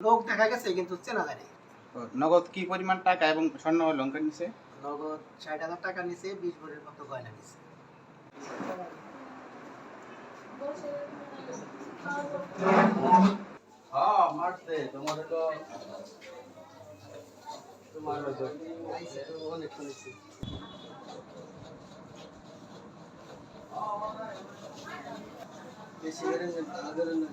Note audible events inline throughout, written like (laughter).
লোক দেখা গেছে কিন্তু চেনা যায় নাই। নগদ কি পরিমাণ টাকা এবং স্বর্ণ অলঙ্কার নিছে? নগদ ষাট হাজার টাকা নিছে বিশ ভরির মতো গয়না নিছে। হ্যাঁ মারছে তোমার হলো তোমার তো অনেক শুনেছি। বেশি করে নেন,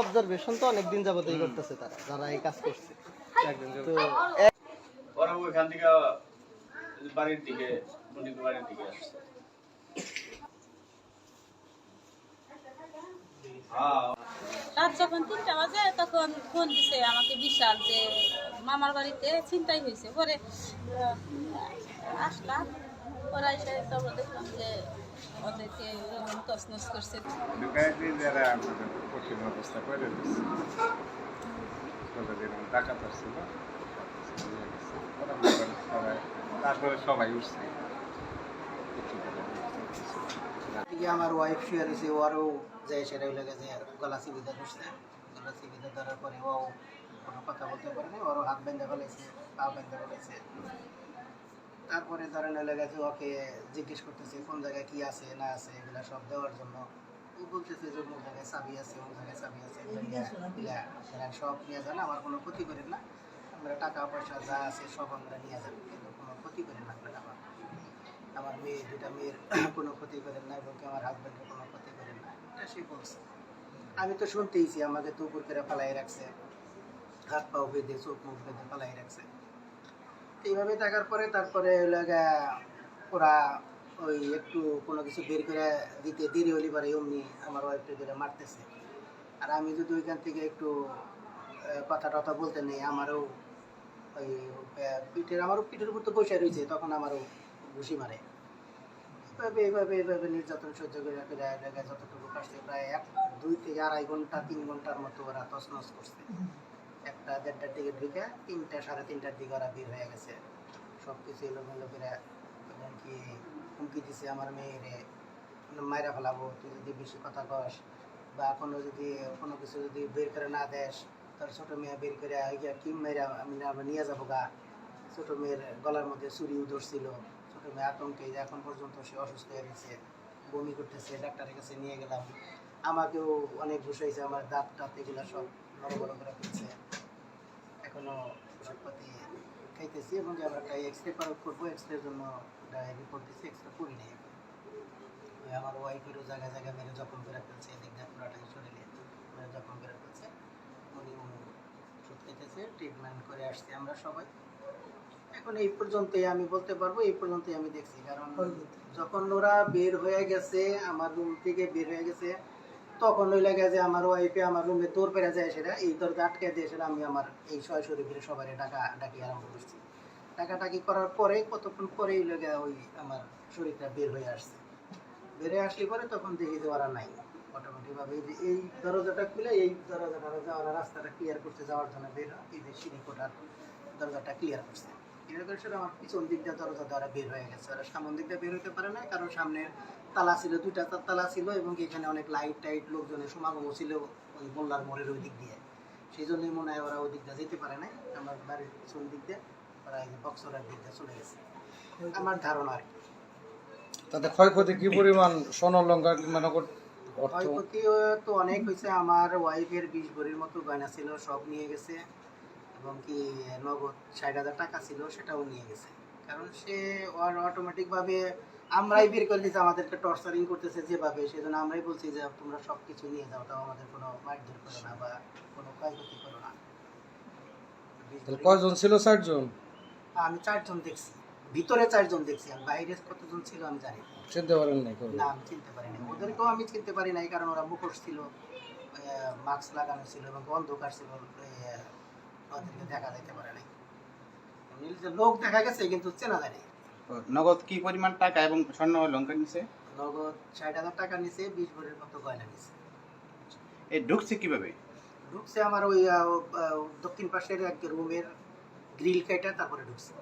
অবজারভেশন তো অনেক দিন যাবতই করতেছে তারা যারা এই কাজ করছে। তো ওরা ওইখান থেকে বাড়ির দিকে মন্দির বাড়ির দিকে আসছে। হ্যাঁ রাত যখন তিনটা বাজে তখন ফোন দিছে আমাকে বিশাল যে মামার বাড়িতে ছিনতাই হয়েছে। পরে আসলাম। ওরা এসে তারপর দেখলাম যে ওদেরকে তছনছ করছে। তারপরে আমার ওয়াইফ শুয়ে ওরও গলা গলা ধরার পরে ও কোনো কথা বলতে ওরও হাত বেঁধে পা বেঁধে তারপরে ধরেন হইলে গেছে ওকে জিজ্ঞেস করতেছে, কোন জায়গায় কি আছে, না আছে, এগুলা সব দেওয়ার জন্য ও বলতেছে যে কোন জায়গায় চাবি আছে কোন জায়গায় চাবি আছে আপনারা সব নিয়ে যান আমার কোনো ক্ষতি করেন না। আমরা টাকা পয়সা যা আছে সব আমরা নিয়ে যাব কিন্তু কোনো ক্ষতি করেন না আপনারা। আমার আমার মেয়ে দুটা মেয়ের (clears throat) কোনো ক্ষতি করেন না এবং আমার হাজব্যান্ডের কোনো ক্ষতি করেন না। এটা সে বলছে। আমি তো শুনতেইছি আমাকে তো উপর করে পালাই রাখছে। হাত পাও বেঁধে চোখ মুখ বেঁধে পালাই রাখছে। এইভাবে থাকার পরে তারপরে ওরা ওই একটু কোনো কিছু বের করে দিতে দেরি হলে পারে অমনি আমার ওয়াইফটা করে মারতেছে। আর আমি যদি ওইখান থেকে একটু কথা টথা বলতে নেই, আমারও ওই পিঠের, আমারও পিঠের উপর তো বসে রয়েছে, তখন আমারও ঘুষি মারে। এভাবে এভাবে এভাবে নির্যাতন সহ্য করে করে এলাকায় যতটুকু পারছে, প্রায় এক, দুই থেকে আড়াই ঘণ্টা, তিন ঘণ্টার মতো ওরা তছনছ করছে। একটা দেড়টার দিকে ঢুকে, তিনটা, সাড়ে তিনটার দিকে ওরা বের হয়ে গেছে। সব কিছু এলোমেলো করে, এমনকি হুমকি দিছে আমার মেয়েরে। মায়েরা ফেলাবো, তুই যদি বেশি কথা কস বা কোনো যদি, কোনো কিছু যদি বের করে না দেস তার ছোটো মেয়ে বের করে ইয়া কি মেয়েরা আমি নিয়ে যাব গা? ছোটো মেয়ের গলার মধ্যে চুরিও ধরছিল ছোটো মেয়ে আতঙ্কে এখন পর্যন্ত সে অসুস্থ হয়ে গেছে, বমি করতেছে, ডাক্তারের কাছে নিয়ে গেলাম। আমাকেও অনেক ঘুষাইছে আমার দাঁত টাত এগুলো সব বড় বড় করে ফেলছে। এখনও ওষুধপাতি খাইতেছি এবং আমরা একটা এক্সরে করব এক্সরের জন্য রিপোর্ট দিচ্ছি এক্সরে করি নাই এখন। ওই আমার ওয়াইফেরও জায়গায় জায়গায় মেরে জখম করে ফেলছে এদিক দিয়ে পুরাটাকে শরীরে মেরে জখম করে ফেলছে, উনি ওষুধ খেতেছে ট্রিটমেন্ট করে আসছি আমরা সবাই। এখন এই পর্যন্তই আমি বলতে পারব, এই পর্যন্তই আমি দেখছি। কারণ যখন ওরা বের হয়ে গেছে, আমার রুম থেকে বের হয়ে গেছে, তখন ওই লাগে যে আমার ওয়াইফে আমার রুমে দৌড় পেরে যায় সেটা, এই দরজা আটকে দিয়ে সেটা আমি আমার এই ছয় শরীফের সবাই ডাকা ডাকি আরম্ভ করছি। ডাকাডাকি করার পরে কতক্ষণ পরেই লাগে ওই আমার শরীরটা বের হয়ে আসছে। বের হয়ে আসলে পরে তখন দেখি যে ওরা নাই। অটোমেটিকভাবে এই যে এই দরজাটা খুলে এই দরজাটা যাওয়ার রাস্তাটা ক্লিয়ার করতে যাওয়ার জন্য বের এই যে সিঁড়ি কোটার দরজাটা ক্লিয়ার করছে। ক্লিয়ার করে সেটা আমার পিছন দিকটা দরজা দ্বারা বের হয়ে গেছে। ওরা সামন দিকটা বের হতে পারে না কারণ সামনে তালা ছিল, দুইটা তার তালা ছিল এবং এখানে অনেক লাইট টাইট লোকজনের সমাগম ছিল ওই মোল্লার মোড়ের ওই দিক দিয়ে। সেই জন্যই মনে হয় ওরা ওই দিক দিয়ে যেতে পারে নাই, আমার বাড়ির পিছন দিক দিয়ে। ওরা এই যে বক্সরের দিক চলে গেছে। আমার ধারণা আর কি। তাতে ক্ষয়ক্ষতি কি পরিমাণ? স্বর্ণ অলঙ্কার কিংবা ক্ষয়ক্ষতি তো অনেক হয়েছে। আমার ওয়াইফের বিশ ভরির মতো গয়না ছিল সব নিয়ে গেছে। এবং কি নগদ ষাট হাজার টাকা ছিল সেটাও নিয়ে গেছে। কারণ সে ওর অটোমেটিকভাবে আমরাই বের করে দিচ্ছি আমাদেরকে টর্চারিং করতেছে যেভাবে। সেজন্য আমরাই বলছি যে তোমরা সব কিছু নিয়ে যাও তাও আমাদের কোনো মারধর করো না বা কোনো ক্ষয়ক্ষতি করো না। কয়জন ছিল চারজন? আমি চারজন দেখছি। ভিতরে চারজন দেখছি আর বাইরে কতজন ছিল আমি জানি। চিনতে পারেন নাই না আমি চিনতে পারি না ওদেরকেও আমি চিনতে পারি নাই কারণ ওরা মুখোশ ছিল মাস্ক লাগানো ছিল এবং অন্ধকার ছিল ওদেরকে দেখা যেতে পারে নাই। লোক দেখা গেছে কিন্তু চেনা ও, নগদ কি পরিমাণ টাকা এবং স্বর্ণ অলঙ্কার নিছে? নগদ ষাট হাজার টাকা নিছে বিশ ভরির মতো গয়না নিছে। এই ঢুকছে কীভাবে? ঢুকছে আমার ওই দক্ষিণ পাশের এক রুমের গ্রিল কেটে তারপরে ঢুকছে।